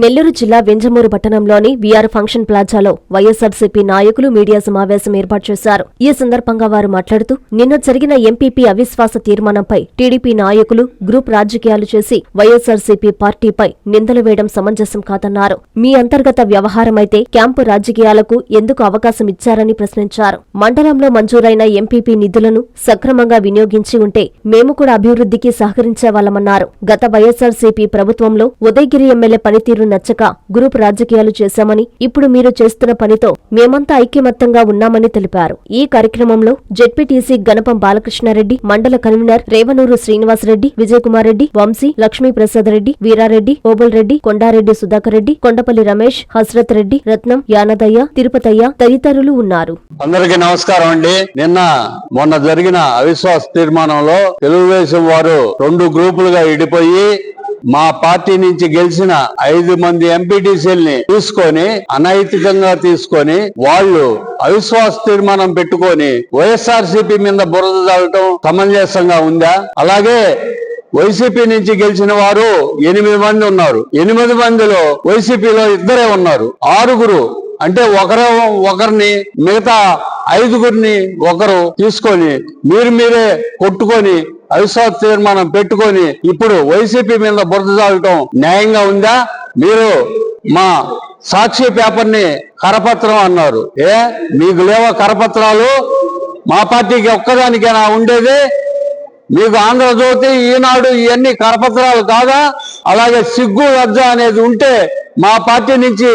నెల్లూరు జిల్లా వెంజమూరు పట్టణంలోని we are function ప్లాజాలో YSRCP నాయకులు మీడియా సమావేశం ఏర్పాటు చేశారు. ఈ సందర్భంగా వారు మాట్లాడుతూ నిన్న జరిగిన ఎంపీపీ అవిశ్వాస తీర్మానంపై టీడీపీ నాయకులు గ్రూప్ రాజకీయాలు చేసి వైఎస్ఆర్సీపీ పార్టీపై నిందలు వేయడం సమంజసం కాదన్నారు. మీ అంతర్గత వ్యవహారమైతే క్యాంపు రాజకీయాలకు ఎందుకు అవకాశం ఇచ్చారని ప్రశ్నించారు. మండలంలో మంజూరైన ఎంపీపీ నిధులను సక్రమంగా వినియోగించి ఉంటే మేము కూడా అభివృద్ధికి సహకరించేవాళ్ళమన్నారు గత వైఎస్ఆర్సీపీ ప్రభుత్వంలో ఉదయగిరి ఎమ్మెల్యే పనితీరు నచ్చక గ్రూప్ రాజకీయాలు చేశామని ఇప్పుడు మీరు చేస్తున్న పనితో మేమంతా ఐక్యమత్తంగా ఉన్నామని తెలిపారు. ఈ కార్యక్రమంలో జెడ్పీటీసీ గణపం బాలకృష్ణారెడ్డి మండల కన్వీనర్ రేవనూరు శ్రీనివాసరెడ్డి విజయకుమార్ రెడ్డి వంశీ లక్ష్మీ ప్రసాద్ రెడ్డి వీరారెడ్డి ఓబుల్ రెడ్డి కొండారెడ్డి సుధాకర్ రెడ్డి కొండపల్లి రమేష్ హస్రత్ రెడ్డి రత్నం యానదయ్య తిరుపతయ్య తదితరులు ఉన్నారు. అందరికీ నమస్కారం అండి. నిన్న మొన్న జరిగిన అవిశ్వాస తీర్మానంలో తెలుగుదేశం వారు రెండు గ్రూపులుగా విడిపోయి మా పార్టీ నుంచి గెలిచిన ఐదు మంది ఎంపీటీసీల్ని తీసుకొని అనైతికంగా తీసుకొని వాళ్ళు అవిశ్వాస తీర్మానం పెట్టుకొని వైఎస్ఆర్సీపీ మీద బురద చాలటం సమంజసంగా ఉందా? అలాగే వైసీపీ నుంచి గెలిచిన వారు ఎనిమిది మంది ఉన్నారు. ఎనిమిది మందిలో వైసీపీలో ఇద్దరే ఉన్నారు. ఆరుగురు అంటే ఒకరు ఒకరిని మిగతా ఐదుగురిని ఒకరు తీసుకొని మీరు మీరే కొట్టుకొని అవిశ్వాస తీర్మానం పెట్టుకొని ఇప్పుడు వైసీపీ మీద బురద చాలటం న్యాయంగా ఉందా? మీరు మా సాక్షి పేపర్ని కరపత్రం అన్నారు. ఏ? మీకు లేవో కరపత్రాలు? మా పార్టీకి ఒక్కదానికైనా ఉండేది? మీకు ఆంధ్రజ్యోతి ఈనాడు ఇవన్నీ కరపత్రాలు కాదా? అలాగే సిగ్గు లజ్జ అనేది ఉంటే మా పార్టీ నుంచి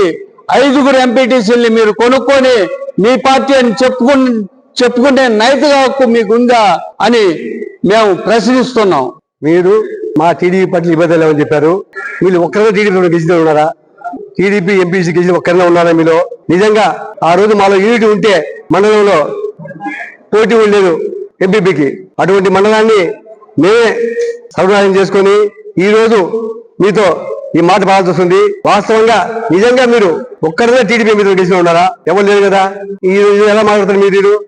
ఐదుగురు ఎంపీటీసీల్ని మీరు కొనుక్కొని మీ పార్టీ అని చెప్పుకు చెప్పుకునే నైతిక హక్కు మీకుందా? అని మేము ప్రశ్నిస్తున్నాం. మీరు మా టీడీపీ పట్ల ఇబ్బంది లేవని చెప్పారు? మీరు ఒక్కరిగా టీడీపీ గెలిచిన ఉన్నారా? టీడీపీ ఎంపీసీ గెలిచిన ఒక్కరినే ఉన్నారా మీలో? నిజంగా ఆ రోజు మాలో యూనిట్ ఉంటే మండలంలో పోటీ ఉండలేదు ఎంపీపీకి. అటువంటి మండలాన్ని మేమే సర్వనాశనం చేసుకొని ఈ రోజు మీతో ఈ మాట బాగాల్సి వస్తుంది. వాస్తవంగా నిజంగా మీరు ఒక్కరినే టీడీపీ మీద డిసిషన్ ఉన్నారా? ఎవరు లేరు కదా? ఈ ఎలా మాట్లాడతారు మీరు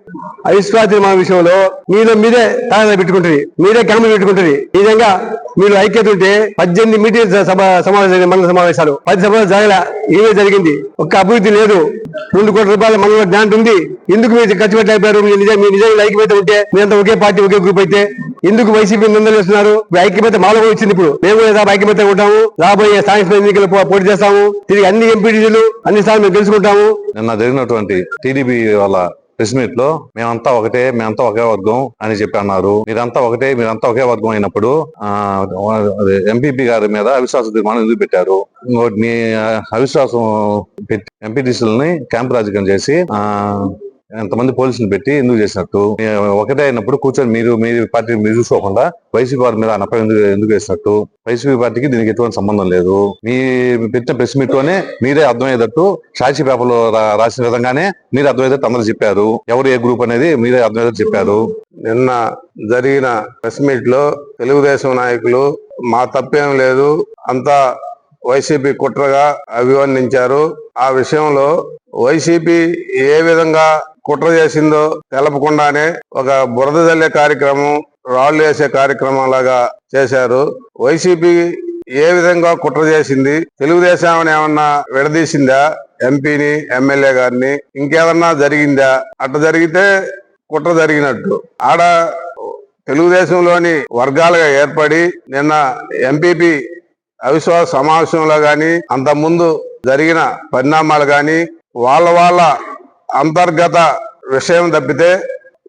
అవిశ్వాస మన విషయంలో మీలో మీరే తాగా పెట్టుకుంటుంది. మీరే కమిటీ పెట్టుకుంటుంది. నిజంగా మీరు ఐక్యత ఉంటే పద్దెనిమిది మీటింగ్ సభ సమావేశాలు మండల సమావేశాలు. పది సభలు జరగల. ఏమే జరిగింది. ఒక్క అభివృద్ధి లేదు. రెండు కోట్ల రూపాయల మండల గ్రాంట్ ఉంది. ఎందుకు మీరు ఖర్చు పెట్టలేకపోయారు? మీ మీ నిజంగా ఐక్యత ఉంటే మీరంతా ఒకే పార్టీ ఒకే గ్రూప్ అయితే ఎందుకు వైసీపీ నిందలు వేస్తున్నారు ఐక్యమత మాలో వచ్చింది ఇప్పుడు. మేము కూడా ఐక్యమత ఉంటాము. రాబోయే స్థానిక ఎన్నికలు పోటీ చేస్తాము. తిరిగి అన్ని ఎంపీటీలు అన్ని స్థానాలు మేము గెలుచుకుంటాము. నిన్న జరిగినటువంటి టీడీపీ వాళ్ళ ప్రెస్ మీట్లో మేమంతా ఒకటే మేమంతా ఒకే వర్గం అని చెప్పి అన్నారు. మీరంతా ఒకటే మీరంతా ఒకే వర్గం అయినప్పుడు ఎంపీపీ గారి మీద అవిశ్వాస తీర్మానం ఎందుకు పెట్టారు? అవిశ్వాసం పెట్టి ఎంపీటీసీలని క్యాంప్ రాజకీయం చేసి ఎంతమంది పోలీసులు పెట్టి ఎందుకు చేసినట్టు? ఒకటే అయినప్పుడు కూర్చొని మీరు మీ పార్టీ మీరు చూసుకోకుండా వైసీపీ వారి మీద అనపై ఎందుకు ఎందుకు వేసినట్టు? వైసీపీ పార్టీకి దీనికి ఎటువంటి సంబంధం లేదు. మీ పెట్టిన ప్రెస్ మీట్లోనే మీరే అర్థమయ్యేటట్టు సాక్షి పేపర్లో రా- రాసిన విధంగానే మీరు అర్థమయ్యేటట్టు అందరూ చెప్పారు. ఎవరు ఏ గ్రూప్ అనేది మీరే అర్థమయ్యేటట్టు చెప్పారు. నిన్న జరిగిన ప్రెస్ మీట్లో తెలుగుదేశం నాయకులు మా తప్పేం లేదు అంతా వైసీపీ కుట్రగా అభివర్ణించారు. ఆ విషయంలో వైసీపీ ఏ విధంగా కుట్ర చేసిందో తెలపకుండానే ఒక బురద జల్లే కార్యక్రమం రాళ్ళు వేసే కార్యక్రమం లాగా చేశారు. వైసీపీ ఏ విధంగా కుట్ర చేసింది తెలుగుదేశం ఏమన్నా విడదీసిందా? ఎంపీని ఎమ్మెల్యే గారిని ఇంకేమన్నా జరిగిందా? అట్లా జరిగితే కుట్ర జరిగినట్టు. ఆడ తెలుగుదేశంలోని వర్గాలుగా ఏర్పడి నిన్న ఎంపీపీ అవిశ్వాస సమావేశంలో గాని అంత ముందు జరిగిన పరిణామాలు గాని వాళ్ళ వాళ్ళ అంతర్గత విషయం తప్పితే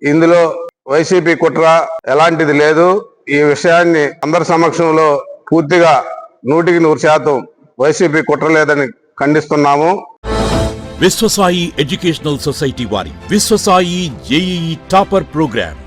ఇందులో వైసీపీ కుట్ర ఎలాంటిది లేదు. ఈ విషయాన్ని అందరి సమక్షంలో పూర్తిగా నూటికి నూరు శాతం వైసీపీ కుట్ర లేదని ఖండిస్తున్నాము. విశ్వసాయి ఎడ్యుకేషనల్ సొసైటీ వారి Viswasai JEE topper program.